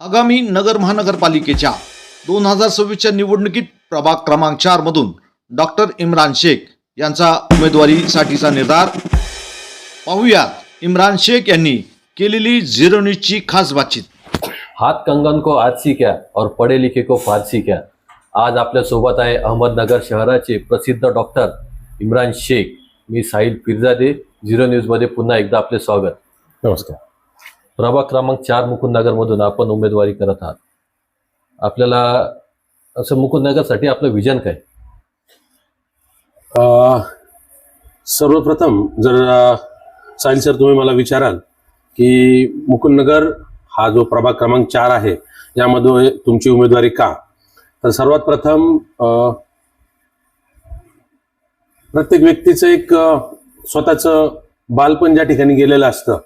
आगामी नगर महानगरपालिकेच्या दोन हजार सव्वीसच्या निवडणुकीत प्रभाग क्रमांक चार मधून डॉक्टर इम्रान शेख यांचा उमेदवारीसाठीचा निर्धार. पाहूयात इम्रान शेख यांनी केलेली झिरो न्यूजची खास बातचीत. हात कंगन को आजसी क्या और पढे लिखे को फारसी क्या? आज आपल्यासोबत आहे अहमदनगर शहराचे प्रसिद्ध डॉक्टर इम्रान शेख. मी साहिल पिरजादे झिरो न्यूजमध्ये पुन्हा एकदा आपले स्वागत. नमस्कार. प्रभाग क्रमांक चार मुकुंदनगरमधून आपण उमेदवारी करत आहात. आपल्याला असं मुकुंदनगरसाठी आपलं विजन काय? अ, सर्वप्रथम जर साहिल सर तुम्ही मला विचाराल की मुकुंदनगर हा जो प्रभाग क्रमांक चार आहे यामध्ये तुमची उमेदवारी का? तर सर्वात प्रथम प्रत्येक व्यक्तीचं एक स्वतःचं बालपण ज्या ठिकाणी गेलेलं असतं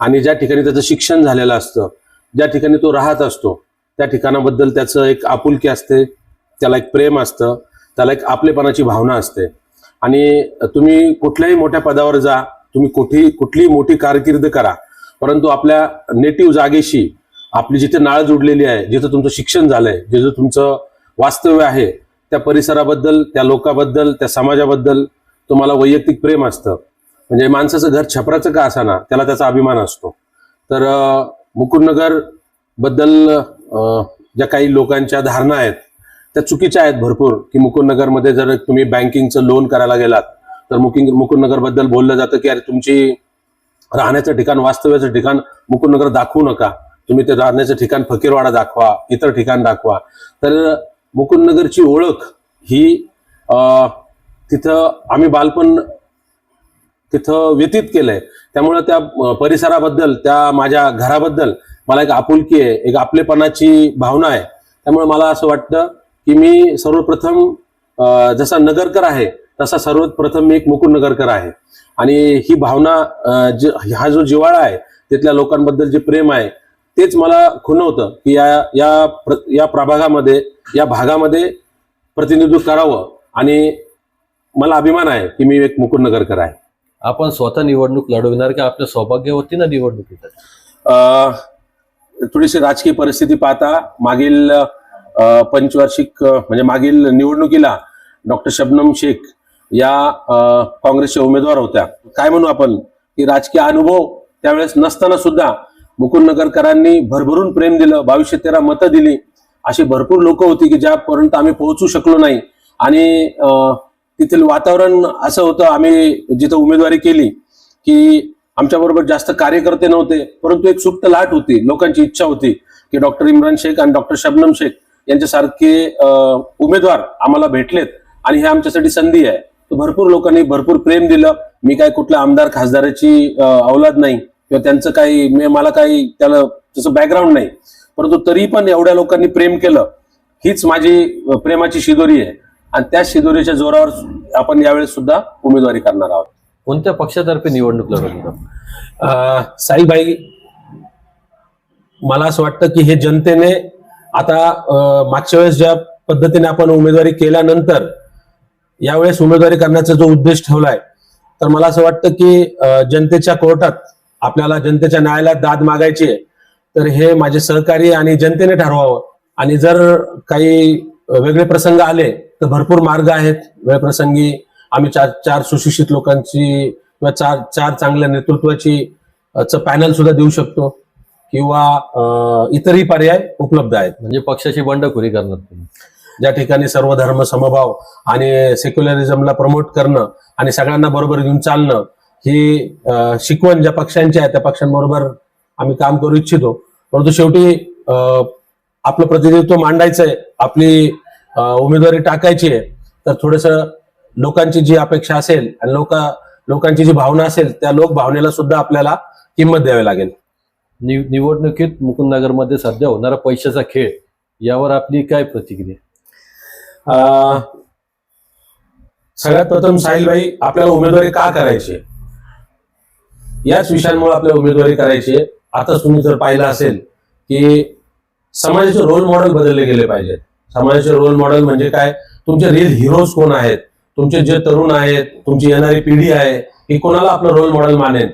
आणि ज्या ठिकाणी त्याचं शिक्षण झालेलं असतं ज्या ठिकाणी तो राहत असतो त्या ठिकाणाबद्दल त्याचं एक आपुलकी असते त्याला एक प्रेम असतं त्याला एक आपलेपणाची भावना असते. आणि तुम्ही कुठल्याही मोठ्या पदावर जा तुम्ही कुठेही कुठलीही मोठी कारकीर्द करा परंतु आपल्या नेटिव्ह जागेशी आपली जिथे नाळ जुडलेली आहे जिथं तुमचं शिक्षण झालंय जिथं तुमचं वास्तव्य आहे त्या परिसराबद्दल त्या लोकाबद्दल त्या समाजाबद्दल तुम्हाला वैयक्तिक प्रेम असतं. म्हणजे माणसाचं घर छपराचं का असाना त्याला त्याचा अभिमान असतो. तर मुकुंदनगरबद्दल ज्या काही लोकांच्या धारणा आहेत त्या चुकीच्या आहेत भरपूर की मुकुंदनगरमध्ये जर तुम्ही बँकिंगचं लोन करायला गेलात तर मुकिंग मुकुंदनगरबद्दल बोललं जातं की अरे तुमची राहण्याचं ठिकाण वास्तव्याचं ठिकाण मुकुंदनगर दाखवू नका. तुम्ही ते राहण्याचं ठिकाण फकीरवाडा दाखवा इतर ठिकाण दाखवा. तर मुकुंदनगरची ओळख ही तिथं आम्ही बालपण तिथं व्यतीत केलंय. त्यामुळं त्या परिसराबद्दल त्या माझ्या घराबद्दल मला एक आपुलकी आहे एक आपलेपणाची भावना आहे. त्यामुळे मला असं वाटतं की मी सर्वप्रथम जसा नगरकर आहे तसा सर्वप्रथम मी एक मुकुंदनगरकर आहे. आणि ही भावना हा जो जिव्हाळा आहे तिथल्या लोकांबद्दल जे प्रेम आहे तेच मला खुणवतं की या या प्र- या प्रभागामध्ये या भागामध्ये प्रतिनिधित्व करावं. आणि मला अभिमान आहे की मी एक मुकुंदनगरकर आहे. आपण स्वतः निवडणूक लढविणार की आपल्या सौभाग्यवतीनं निवडणूक येतात? अ, थोडीशी राजकीय परिस्थिती पाहता मागील पंचवार्षिक म्हणजे मागील निवडणुकीला डॉक्टर शबनम शेख या काँग्रेसच्या उमेदवार होत्या. काय म्हणू आपण? की राजकीय अनुभव त्यावेळेस नसताना सुद्धा मुकुंदनगरकरांनी भरभरून प्रेम दिलं बावीसशे तेरा मतं दिली. अशी भरपूर लोक होती की ज्यापर्यंत आम्ही पोहोचू शकलो नाही. आणि तिथील वातावरण असं होतं आम्ही जिथं उमेदवारी केली की आमच्याबरोबर जास्त कार्यकर्ते नव्हते परंतु एक सुप्त लाट होती लोकांची इच्छा होती की डॉक्टर इम्रान शेख आणि डॉक्टर शबनम शेख यांच्यासारखे उमेदवार आम्हाला भेटलेत आणि हे आमच्यासाठी संधी आहे. तर भरपूर लोकांनी भरपूर प्रेम दिलं. मी काय कुठल्या आमदार खासदाराची अवलाद नाही किंवा त्यांचं काही मला काही त्याला तसं बॅकग्राऊंड नाही. परंतु तरी पण एवढ्या लोकांनी प्रेम केलं. हीच माझी प्रेमाची शिदोरी आहे. आणि त्या शिदोरीच्या जोरावर आपण यावेळेस सुद्धा उमेदवारी करणार आहोत. कोणत्या पक्षातर्फे निवडणूक लढवणार अ, साईबाई मला असं वाटतं की हे जनतेने आता मागच्या वेळेस ज्या पद्धतीने आपण उमेदवारी केल्यानंतर यावेळेस उमेदवारी करण्याचा जो उद्देश ठेवलाय तर मला असं वाटतं की जनतेच्या कोर्टात आपल्याला जनतेच्या न्यायालयात दाद मागायची आहे. तर हे माझे सहकारी आणि जनतेने ठरवावं. आणि जर काही वेगळे प्रसंग आले तर भरपूर मार्ग आहेत. वेळ प्रसंगी आम्ही चार चार सुशिक्षित लोकांची किंवा चार चार चांगल्या नेतृत्वाची पॅनल सुद्धा देऊ शकतो किंवा इतरही पर्याय उपलब्ध आहेत. म्हणजे पक्षाची बंडखोरी करणार तुम्ही. ज्या ठिकाणी सर्व धर्म समभाव आणि सेक्युलरिझमला प्रमोट करणं आणि सगळ्यांना बरोबर घेऊन चालणं ही शिकवण ज्या पक्षांची आहे त्या पक्षांबरोबर आम्ही काम करू इच्छितो. परंतु शेवटी आपलं प्रतिनिधित्व मांडायचंय. आपली उमेदवारी टाकायची आहे तर थोडस लोकांची जी अपेक्षा असेल आणि लोक लोकांची जी भावना असेल त्या लोक भावनेला सुद्धा आपल्याला किंमत द्यावी लागेल. निवडणुकीत मुकुंदनगरमध्ये सध्या होणारा पैशाचा खेळ यावर आपली काय प्रतिक्रिया? अं, सगळ्यात प्रथम साहिलभाई आपल्याला उमेदवारी का करायची? याच विषयांमुळे आपल्याला उमेदवारी करायची आहे. आताच तुम्ही जर पाहिलं असेल की समाजाचे रोल मॉडेल बदलले गेले पाहिजेत. समाजाचे रोल मॉडेल म्हणजे काय? तुमचे रिअल हिरोज कोण आहेत? तुमचे जे तरुण आहेत तुमची येणारी पिढी आहे ही कोणाला आपलं रोल मॉडेल मानेल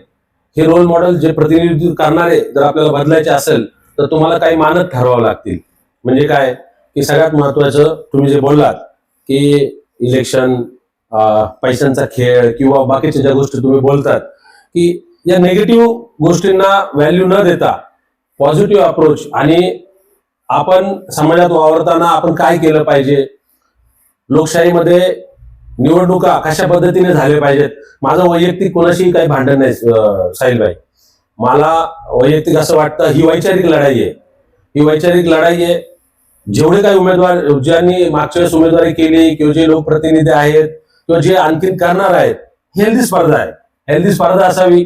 हे रोल मॉडेल जे प्रतिनिधित्व करणारे जर आपल्याला बदलायचे असेल तर तुम्हाला काही मानक ठरवावं लागतील. म्हणजे काय? की सगळ्यात महत्वाचं तुम्ही जे बोललात की इलेक्शन पैशांचा खेळ किंवा बाकीच्या ज्या गोष्टी तुम्ही बोलतात की या नेगेटिव्ह गोष्टींना व्हॅल्यू न देता पॉझिटिव्ह अप्रोच आणि आपण समाजात वावरताना आपण काय केलं पाहिजे? लोकशाहीमध्ये निवडणुका कशा पद्धतीने झाल्या पाहिजेत? माझं वैयक्तिक कोणाशीही काही भांडण नाही साहिलभाई मला वैयक्तिक असं वाटतं ही वैचारिक लढाई आहे. ही वैचारिक लढाई आहे. जेवढे काही उमेदवार ज्यांनी मागच्या वेळेस उमेदवारी केली किंवा जे लोकप्रतिनिधी आहेत किंवा जे आणखीन करणार आहेत हेल्दी स्पर्धा आहे. हेल्दी स्पर्धा असावी.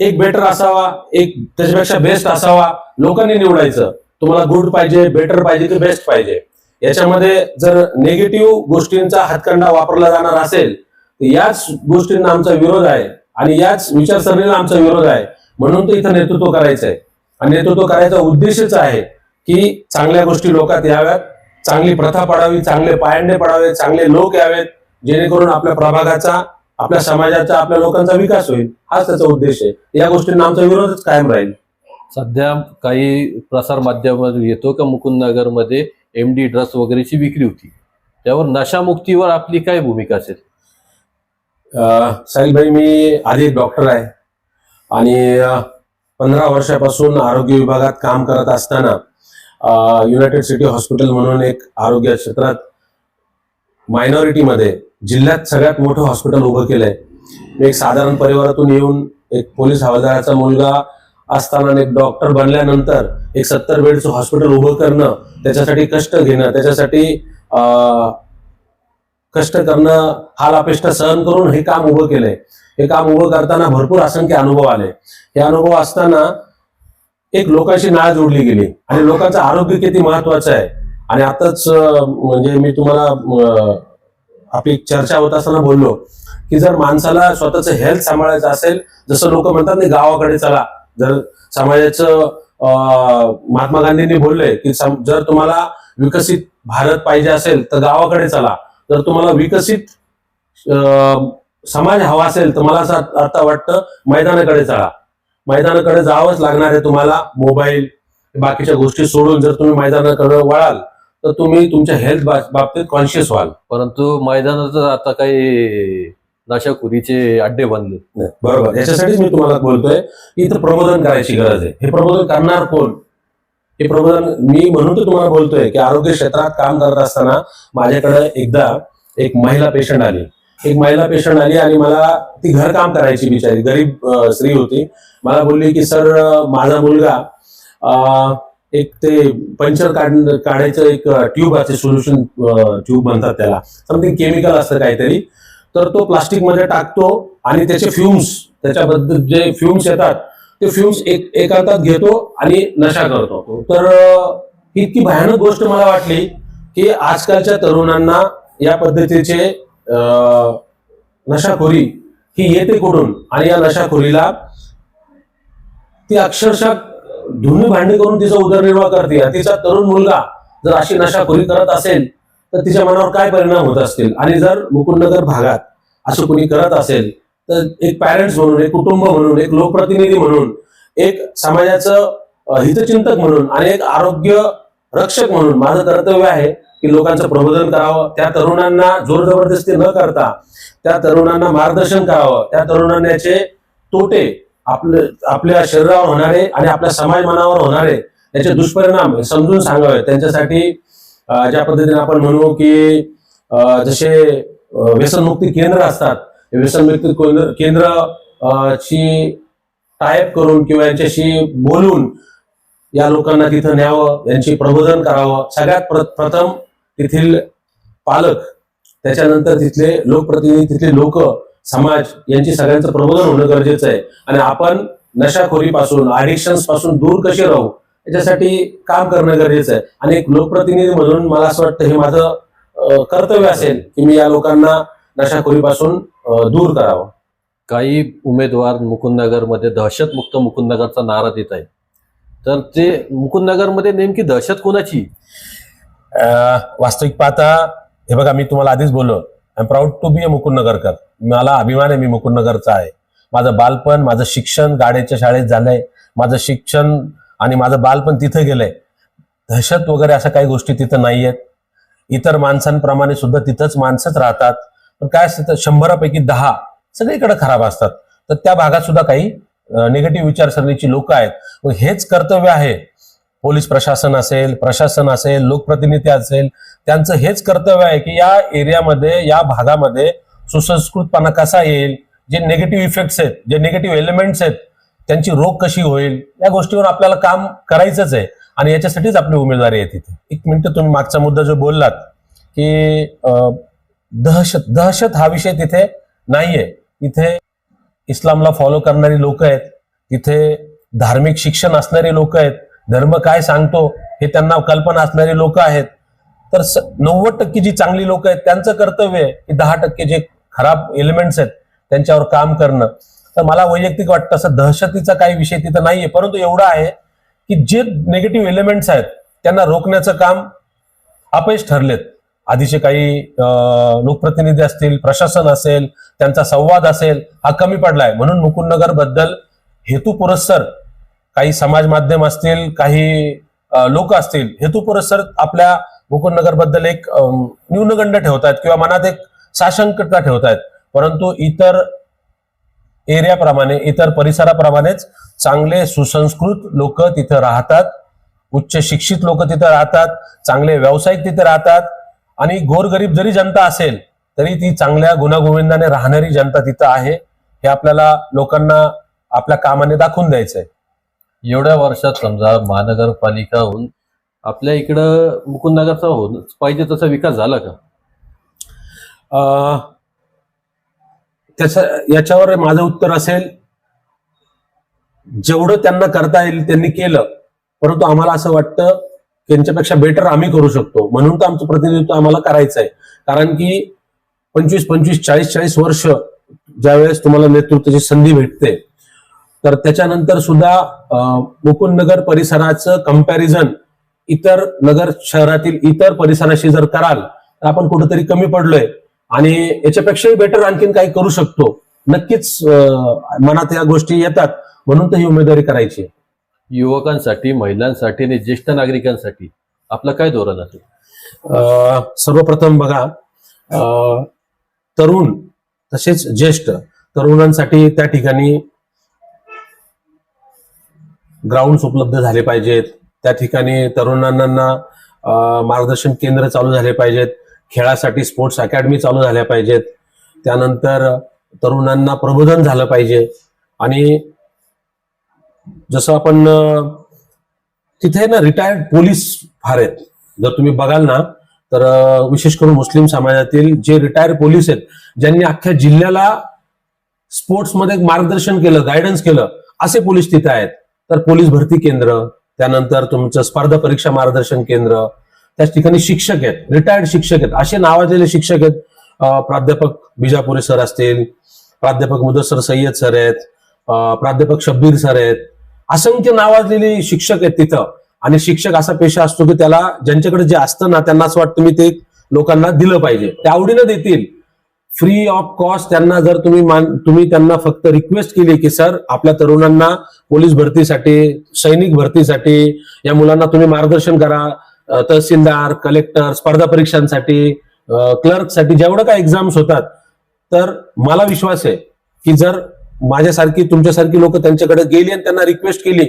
एक बेटर असावा एक त्याच्यापेक्षा बेस्ट असावा लोकांनी निवडायचं. तुम्हाला गुड पाहिजे बेटर पाहिजे की बेस्ट पाहिजे. याच्यामध्ये जर निगेटिव्ह गोष्टींचा हातखंडा वापरला जाणार असेल तर याच गोष्टींना आमचा विरोध आहे आणि याच विचारसरणीला आमचा विरोध आहे. म्हणून तो इथं नेतृत्व करायचं आहे आणि नेतृत्व करायचा उद्देशच आहे की चांगल्या गोष्टी लोकात याव्यात चांगली प्रथा पडावी चांगले पायंडे पडावे चांगले लोक यावेत जेणेकरून आपल्या प्रभागाचा आपल्या समाजाचा आपल्या लोकांचा विकास होईल. हाच त्याचा उद्देश आहे. या गोष्टींना आमचा विरोधच कायम राहील. सध्या काही प्रसार माध्यमातून येतो का मुकुंदनगरमध्ये एम डी ड्रग्स वगैरेची विक्री होती? त्यावर नशामुक्तीवर आपली काय भूमिका असेल? साहिलभाई मी आधी डॉक्टर आहे. आणि पंधरा वर्षापासून आरोग्य विभागात काम करत असताना युनायटेड सिटी हॉस्पिटल म्हणून एक आरोग्य क्षेत्रात मायनॉरिटीमध्ये जिल्ह्यात सगळ्यात मोठं हॉस्पिटल उभं केलंय. एक साधारण परिवारातून येऊन एक पोलीस हवालदाराचा मुलगा असताना एक डॉक्टर बनल्यानंतर एक सत्तर बेडचं हॉस्पिटल उभं करणं त्याच्यासाठी कष्ट घेणं त्याच्यासाठी कष्ट करणं हाल अपेष्ट सहन करून हे काम उभं केलंय. हे काम उभं करताना भरपूर असंख्य अनुभव आले. हे अनुभव असताना एक लोकांशी नाळ जोडली गेली. आणि लोकांचं आरोग्य किती महत्वाचं आहे. आणि आताच म्हणजे मी तुम्हाला आपली चर्चा होत असताना बोललो की जर माणसाला स्वतःचं हेल्थ सांभाळायचं असेल जसं लोक म्हणतात ना गावाकडे चला जर समाजाचं महात्मा गांधींनी बोलले की जर तुम्हाला विकसित भारत पाहिजे असेल तर गावाकडे चला. जर तुम्हाला विकसित समाज हवा असेल तर मला असं आता वाटतं मैदानाकडे चला. मैदानाकडे जावंच लागणार आहे तुम्हाला मोबाईल बाकीच्या गोष्टी सोडून जर तुम्ही मैदानाकडे वळाल तर तुम्ही तुमच्या हेल्थ बाबतीत कॉन्शियस व्हाल. परंतु मैदानाचं आता काही नशाखोरीचे अड्डे बनले नाही, बरोबर. याच्यासाठीच मी तुम्हाला बोलतोय की इथं प्रबोधन करायची गरज आहे. हे प्रबोधन करणार कोण? हे प्रबोधन मी म्हणून तर तुम्हाला बोलतोय की आरोग्य क्षेत्रात काम करत असताना माझ्याकडे एकदा एक महिला पेशंट आली. एक महिला पेशंट आली आणि मला ती घरकाम करायची बिचारी. गरीब स्त्री होती. मला बोलली की सर माझा मुलगा एक ते पंचर काढ काढायचं एक ट्यूब असते सोल्युशन ट्यूब म्हणतात त्याला. समथिंग केमिकल असतं काहीतरी. तर तो प्लास्टिकमध्ये टाकतो आणि त्याचे फ्युम्स त्याच्याबद्दल जे फ्युम्स येतात ते फ्युम्स एक एका हातात घेतो आणि नशा करतो. तर ही इतकी भयानक गोष्ट मला वाटली की आजकालच्या तरुणांना या पद्धतीचे नशाखोरी ही येते कुठून? आणि या नशाखोरीला ती अक्षरशः धुणी भांडी करून तिचा उदरनिर्वाह करते. तिचा तरुण मुलगा जर अशी नशाखोरी करत असेल तर तिच्या मनावर काय परिणाम होत असतील? आणि जर मुकुंदनगर भागात असं कोणी करत असेल तर एक पॅरेंट्स म्हणून एक कुटुंब म्हणून एक लोकप्रतिनिधी म्हणून एक समाजाचं हितचिंतक म्हणून आणि एक आरोग्य रक्षक म्हणून माझं कर्तव्य आहे की लोकांचं प्रबोधन करावं. त्या तरुणांना जोर जबरदस्ती न करता त्या तरुणांना मार्गदर्शन करावं. त्या तरुणांना याचे तोटे आपले आपल्या शरीरावर होणारे आणि आपल्या समाज मनावर होणारे याचे दुष्परिणाम समजून सांगावे. त्यांच्यासाठी ज्या पद्धतीने आपण म्हणू की जसे व्यसनमुक्ती केंद्र असतात व्यसनमुक्ती केंद्र केंद्र ची टाईप करून किंवा यांच्याशी बोलून या लोकांना तिथं न्यावं यांची प्रबोधन करावं. सगळ्यात प्रथम तेथील पालक त्याच्यानंतर तिथले लोकप्रतिनिधी तिथले लोक समाज यांची सगळ्यांचं प्रबोधन होणं गरजेचं आहे. आणि आपण नशाखोरीपासून ॲडिक्शन्सपासून दूर कसे राहू? याच्यासाठी काम करणं गरजेचं आहे. आणि एक लोकप्रतिनिधी म्हणून मला असं वाटतं हे माझं कर्तव्य असेल की मी या लोकांना नशाखोरीपासून दूर करावं. काही उमेदवार मुकुंदनगरमध्ये दहशतमुक्त मुकुंदनगरचा नारा देत आहे तर ते मुकुंदनगरमध्ये नेमकी दहशत कोणाची? अं, वास्तविक पाहता हे बघा मी तुम्हाला आधीच बोललो I am proud to be a मुकुंदनगरकर. मला अभिमान आहे मी मुकुंदनगरचा आहे. माझं बालपण माझं शिक्षण गाड्याच्या शाळेत झालंय. माझं शिक्षण आणि माझं बालपण तिथे गेलंय. दहशत वगैरे अशा काही गोष्टी तिथं नाही आहेत इतर माणसांप्रमाणे सुद्धा तिथंच माणसंच राहतात. पण काय असतं तर शंभरापैकी दहा सगळीकडे खराब असतात. तर त्या भागात सुद्धा काही निगेटिव्ह विचारसरणीची लोक आहेत. मग हेच कर्तव्य आहे. पोलीस प्रशासन असेल प्रशासन असेल लोकप्रतिनिधी असेल त्यांचं हेच कर्तव्य आहे की या एरियामध्ये या भागामध्ये सुसंस्कृतपणा कसा येईल? जे निगेटिव्ह इफेक्ट्स आहेत जे निगेटिव्ह एलिमेंट्स आहेत त्यांची रोग कशी होईल या गोष्टीवर आपल्याला काम करायचंच आहे. आणि याच्यासाठीच आपली उमेदवारी आहे तिथे. एक मिनिट तुम्ही मागचा मुद्दा जो बोललात की दहशत दहशत हा विषय तिथे नाहीये. तिथे इस्लामला फॉलो करणारी लोक आहेत तिथे धार्मिक शिक्षण असणारी लोक आहेत धर्म काय सांगतो हे त्यांना कल्पना असणारी लोक आहेत. तर नव्वद टक्के जी चांगली लोक आहेत त्यांचं कर्तव्य आहे की दहा टक्के जे खराब एलिमेंट्स आहेत त्यांच्यावर काम करणं. तर मला वैयक्तिक वाटतं असं दहशतीचा काही विषय तिथं नाहीये. परंतु एवढा आहे की जे निगेटिव्ह एलिमेंट्स आहेत त्यांना रोखण्याचं काम अपयश ठरलेत. आधीचे काही लोकप्रतिनिधी असतील प्रशासन असेल त्यांचा संवाद असेल हा कमी पडलाय. म्हणून मुकुंदनगरबद्दल हेतू पुरस्सर काही समाज माध्यम असतील काही लोक असतील हेतू पुरस्सर आपल्या मुकुंदनगरबद्दल एक न्यूनगंड ठेवतायत किंवा मनात एक साशंकता ठेवतायत. परंतु इतर एरियाप्रमाणे इतर परिसराप्रमाणेच चांगले सुसंस्कृत लोक तिथं राहतात. उच्च शिक्षित लोक तिथं राहतात चांगले व्यावसायिक तिथे राहतात आणि गोरगरीब जरी जनता असेल तरी ती चांगल्या गुणागोविंदाने राहणारी जनता तिथं आहे. हे आपल्याला लोकांना आपल्या कामाने दाखवून द्यायचंय एवढ्या वर्षात समजा महानगरपालिका होऊन आपल्या इकडं मुकुंदनगरचा होऊन पाहिजे तसा विकास झाला का? अं, याच्यावर माझं उत्तर असेल जेवढं त्यांना करता येईल त्यांनी केलं परंतु आम्हाला असं वाटतं की बेटर आम्ही करू शकतो. म्हणून तर आमचं प्रतिनिधित्व आम्हाला करायचं आहे. कारण की पंचवीस पंचवीस चाळीस चाळीस वर्ष ज्यावेळेस तुम्हाला नेतृत्वाची संधी भेटते तर त्याच्यानंतर सुद्धा मुकुंदनगर परिसराचं कंपॅरिझन इतर नगर शहरातील इतर परिसराशी जर कराल तर आपण कुठेतरी कमी पडलोय. आणि याच्यापेक्षाही बेटर आणखीन काही करू शकतो. नक्कीच मनात या गोष्टी येतात म्हणून तर ही उमेदवारी करायची. युवकांसाठी महिलांसाठी आणि ज्येष्ठ नागरिकांसाठी आपलं काय धोरण असेल सर्वप्रथम बघा तरुण तसेच ज्येष्ठ तरुणांसाठी त्या ठिकाणी ग्राउंड उपलब्ध झाले पाहिजेत. त्या ठिकाणी तरुणांना मार्गदर्शन केंद्र चालू झाले पाहिजेत. खेळासाठी स्पोर्ट्स अकॅडमी चालू झाल्या पाहिजेत. त्यानंतर तरुणांना प्रबोधन झालं पाहिजे. आणि जसं आपण तिथे ना रिटायर्ड पोलीस फार आहेत. जर तुम्ही बघाल ना तर विशेष करून मुस्लिम समाजातील जे रिटायर्ड पोलीस आहेत ज्यांनी अख्ख्या जिल्ह्याला स्पोर्ट्समध्ये मार्गदर्शन केलं गायडन्स केलं असे पोलीस तिथे आहेत. तर पोलीस भरती केंद्र त्यानंतर तुमचं स्पर्धा परीक्षा मार्गदर्शन केंद्र त्याच ठिकाणी शिक्षक आहेत रिटायर्ड शिक्षक आहेत. असे नावाजलेले शिक्षक आहेत. प्राध्यापक बिजापुरे सर असतील प्राध्यापक मुदसर सय्यद सर आहेत प्राध्यापक शब्बीर सर आहेत. असंख्य नावाजलेले शिक्षक आहेत तिथं. आणि शिक्षक असा पेशा असतो की त्याला ज्यांच्याकडे जे असतं ना त्यांना असं वाटतं मी ते लोकांना दिलं पाहिजे. ते आवडीनं देतील. फ्री ऑफ कॉस्ट त्यांना जर तुम्ही मान तुम्ही त्यांना फक्त रिक्वेस्ट केली की सर आपल्या तरुणांना पोलीस भरतीसाठी सैनिक भरतीसाठी या मुलांना तुम्ही मार्गदर्शन करा तहसीलदार कलेक्टर स्पर्धा परीक्षांसाठी क्लर्कसाठी जेवढं काय एक्झाम्स होतात तर मला विश्वास आहे की जर माझ्यासारखी तुमच्यासारखी लोक त्यांच्याकडे गेली आणि त्यांना रिक्वेस्ट केली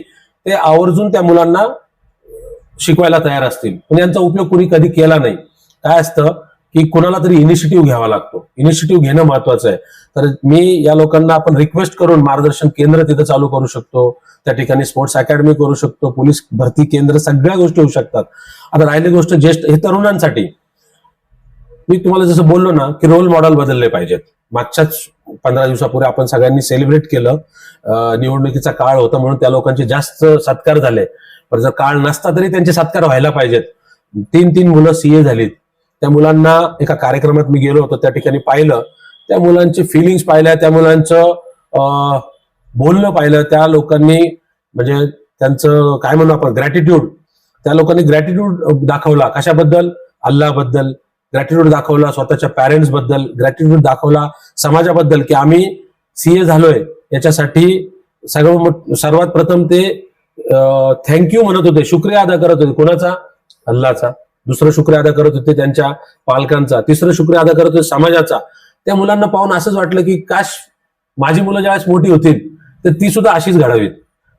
ते आवर्जून त्या मुलांना शिकवायला तयार असतील. पण यांचा उपयोग कुणी कधी केला नाही. काय असतं की कुणाला तरी इनिशिएटिव्ह घ्यावा लागतो. इनिशिएटिव्ह घेणं महत्वाचं आहे. तर मी या लोकांना आपण रिक्वेस्ट करून मार्गदर्शन केंद्र तिथं चालू करू शकतो. त्या ठिकाणी स्पोर्ट्स अकॅडमी करू शकतो. पोलीस भरती केंद्र सगळ्या गोष्टी होऊ शकतात. आता राहिली गोष्ट ज्येष्ठ हे तरुणांसाठी. मी तुम्हाला जसं बोललो ना की रोल मॉडेल बदलले पाहिजेत. मागच्याच पंधरा दिवसापूर्वी आपण सगळ्यांनी सेलिब्रेट केलं. निवडणुकीचा काळ होता म्हणून त्या लोकांचे जास्त सत्कार झाले. पण जर काळ नसता तरी त्यांचे सत्कार व्हायला पाहिजेत. तीन तीन मुलं सीए झालीत. त्या मुलांना एका कार्यक्रमात मी गेलो होतो त्या ठिकाणी पाहिलं. त्या मुलांची फिलिंग्स पाहिल्या त्या मुलांचं बोलणं पाहिलं. त्या लोकांनी म्हणजे त्यांचं काय म्हणू आपण ग्रॅटिट्यूड त्या लोकांनी ग्रॅटिट्यूड दाखवला. कशाबद्दल? अल्लाबद्दल. ग्रॅटिट्यूड दाखवला स्वतःच्या पॅरेंट्सबद्दल. ग्रॅटिट्यूड दाखवला समाजाबद्दल की आम्ही सीए झालोय. याच्यासाठी सगळं सर्वात प्रथम ते थँक्यू म्हणत होते. शुक्रिया अदा करत होते. कोणाचा? अल्लाचा. दुसरं शुक्र अदा करत होते त्यांच्या पालकांचा तिसरं शुक्रिया अदा करत होते समाजाचा. त्या मुलांना पाहून असंच वाटलं की काश माझी मुलं ज्यावेळेस मोठी होतील तर ती सुद्धा अशीच घडावीत.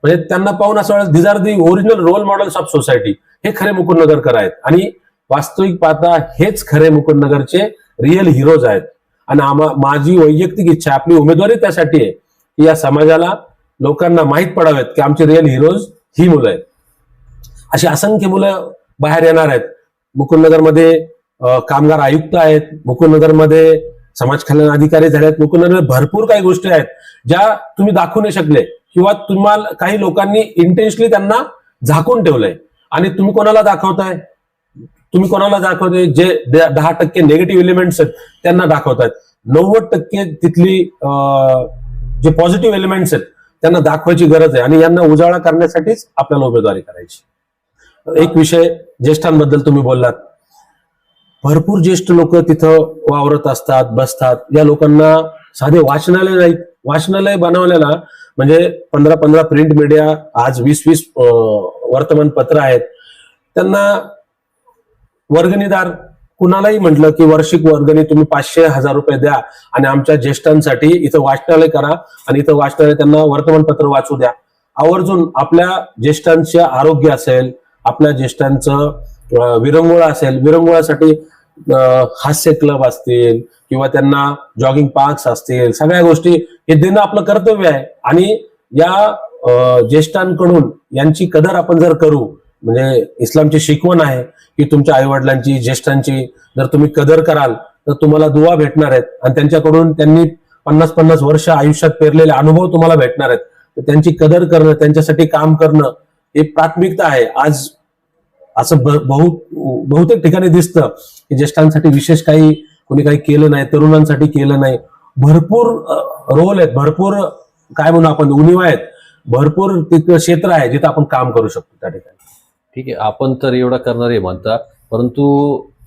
म्हणजे त्यांना पाहून असं वाटलं these are the original role models of society हे खरे मुकुंदनगरकर आहेत. आणि वास्तविक पाहता हेच खरे मुकुंदनगरचे रिअल हिरोज आहेत. आणि आम्हा माझी वैयक्तिक इच्छा आपली उमेदवारी त्यासाठी आहे की या समाजाला लोकांना माहीत पडावेत की आमचे रिअल हिरोज ही मुलं आहेत. अशी असंख्य मुलं बाहेर येणार आहेत. मुकुंदनगरमध्ये कामगार आयुक्त आहेत मुकुंदनगरमध्ये समाज कल्याण अधिकारी झाले आहेत. मुकुंदनगरमध्ये भरपूर काही गोष्टी आहेत ज्या तुम्ही दाखवू नाही शकले किंवा तुम्हाला काही लोकांनी इंटेन्शली त्यांना झाकून ठेवलंय. आणि तुम्ही कोणाला दाखवताय? तुम्ही कोणाला दाखवताय? जे दहा टक्के निगेटिव्ह एलिमेंट्स आहेत त्यांना दाखवतायत. नव्वद टक्के तिथली जे पॉझिटिव्ह एलिमेंट्स आहेत त्यांना दाखवायची गरज आहे. आणि यांना उजाळा करण्यासाठीच आपल्याला उमेदवारी करायची. एक विषय ज्येष्ठांबद्दल तुम्ही बोललात. भरपूर ज्येष्ठ लोक तिथं वावरत असतात बसतात. या लोकांना साधे वाचनालय नाहीत. वाचनालय बनवलेला म्हणजे पंधरा पंधरा प्रिंट मीडिया आज वीस वीस वर्तमानपत्र आहेत. त्यांना वर्गणीदार कुणालाही म्हटलं की वार्षिक वर्गणी तुम्ही पाचशे हजार रुपये द्या आणि आमच्या ज्येष्ठांसाठी इथं वाचनालय करा आणि इथं वाचनालय त्यांना वर्तमानपत्र वाचू द्या. आवर्जून आपल्या ज्येष्ठांचे आरोग्य असेल आपल्या ज्येष्ठांचं विरंगुळा असेल विरंगुळासाठी हास्य क्लब असतील किंवा त्यांना जॉगिंग पार्क्स असतील सगळ्या गोष्टी हे देणं आपलं कर्तव्य आहे. आणि या ज्येष्ठांकडून यांची कदर आपण जर करू म्हणजे इस्लामची शिकवण आहे की तुमच्या आई वडिलांची ज्येष्ठांची जर तुम्ही कदर कराल तर तुम्हाला दुवा भेटणार आहेत. आणि त्यांच्याकडून त्यांनी पन्नास पन्नास वर्ष आयुष्यात पेरलेले अनुभव तुम्हाला भेटणार आहेत. त्यांची कदर करणं त्यांच्यासाठी काम करणं हे प्राथमिकता आहे. आज असं बहु बहुतेक ठिकाणी दिसतं की ज्येष्ठांसाठी विशेष काही कोणी काही केलं नाही तरुणांसाठी केलं नाही. भरपूर रोल आहेत. भरपूर काय म्हणू आपण उणीवा आहेत. भरपूर तिथं क्षेत्र आहे जिथं आपण काम करू शकतो त्या ठिकाणी. ठीक आहे. आपण तर एवढा करणारे म्हणता परंतु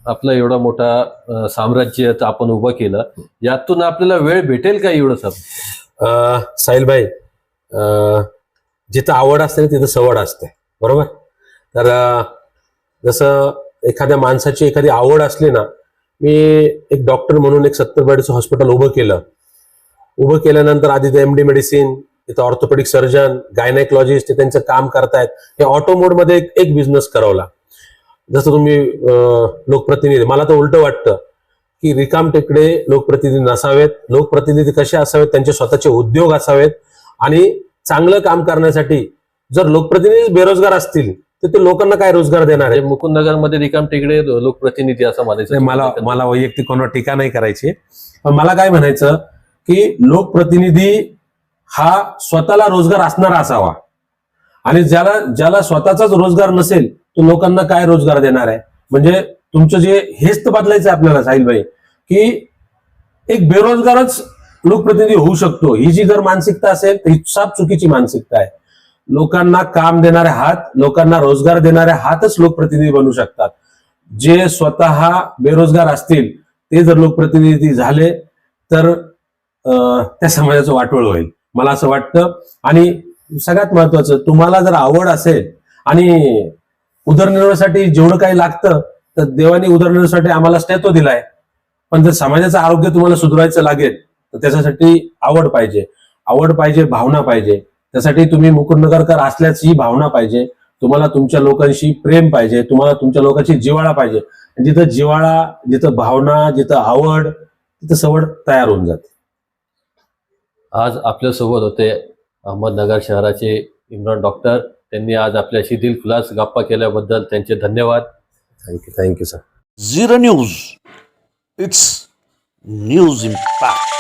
आपलं एवढा मोठा साम्राज्य आपण उभं केलं. यातून आपल्याला वेळ भेटेल का एवढं सब अं, साहिलभाई अं, जिथं आवड असते ना तिथं सवड असते. बरोबर? तर जसं एखाद्या माणसाची एखादी आवड असली ना मी एक डॉक्टर म्हणून एक सत्तर बेडचं हॉस्पिटल उभं केलं. उभं केल्यानंतर आधी ते एम डी मेडिसिन तिथं ऑर्थोपेडिक सर्जन गायनेकॉलॉजिस्ट ते त्यांचं काम करतायत. हे ऑटोमोडमध्ये एक, एक बिझनेस करवला. जसं तुम्ही लोकप्रतिनिधी मला तर उलटं वाटतं की रिकाम टेकडे लोकप्रतिनिधी नसावेत. लोकप्रतिनिधी कसे असावेत? त्यांचे स्वतःचे उद्योग असावेत. आणि चांगलं काम करण्यासाठी जर लोकप्रतिनिधी बेरोजगार असतील तर ते लोकांना काय रोजगार देणार आहे? मुकुंदनगरमध्ये रिकाम टेकडे लोकप्रतिनिधी असं म्हणायचं मला मला वैयक्तिक कोणावर टीका नाही करायची. पण मला काय म्हणायचं की लोकप्रतिनिधी हा स्वतःला रोजगार असणारा असावा. आणि ज्याला ज्याला स्वतःचाच रोजगार नसेल तो लोकांना काय रोजगार देणार आहे? म्हणजे तुमचं जे हेच तर बदलायचं आपल्याला साहिलभाई की एक बेरोजगारच लोकप्रतिनिधी होऊ शकतो. ही जी जर मानसिकता असेल तर ही साफ चुकीची मानसिकता आहे. लोकांना काम देणारे हात लोकांना रोजगार देणारे हातच लोकप्रतिनिधी बनू शकतात. जे स्वतः बेरोजगार असतील ते जर लोकप्रतिनिधी झाले तर त्या समाजाचं वाटोळ होईल. मला असं वाटतं. आणि सगळ्यात महत्वाचं तुम्हाला जर आवड असेल आणि उदरनिर्वाहासाठी जेवढं काही लागतं तर देवाने उदरनिर्वाहासाठी आम्हाला स्टॅतो दिलाय. पण जर समाजाचं आरोग्य तुम्हाला सुधारायचं लागेल तर त्याच्यासाठी आवड पाहिजे. आवड पाहिजे भावना पाहिजे. त्यासाठी तुम्ही मुकुंदनगरकर असल्याची भावना पाहिजे. तुम्हाला तुमच्या लोकांशी प्रेम पाहिजे. तुम्हाला तुमच्या लोकांची जिव्हाळा पाहिजे. जिथं जिव्हाळा जिथं भावना जिथं आवड तिथं सवड तयार होऊन जाते. आज आपल्यासोबत होते अहमदनगर शहराचे इम्रान डॉक्टर. त्यांनी आज आपल्याशी दिलखुलास गप्पा केल्याबद्दल त्यांचे धन्यवाद. Thank you thank you sir Zero News. It's news impact.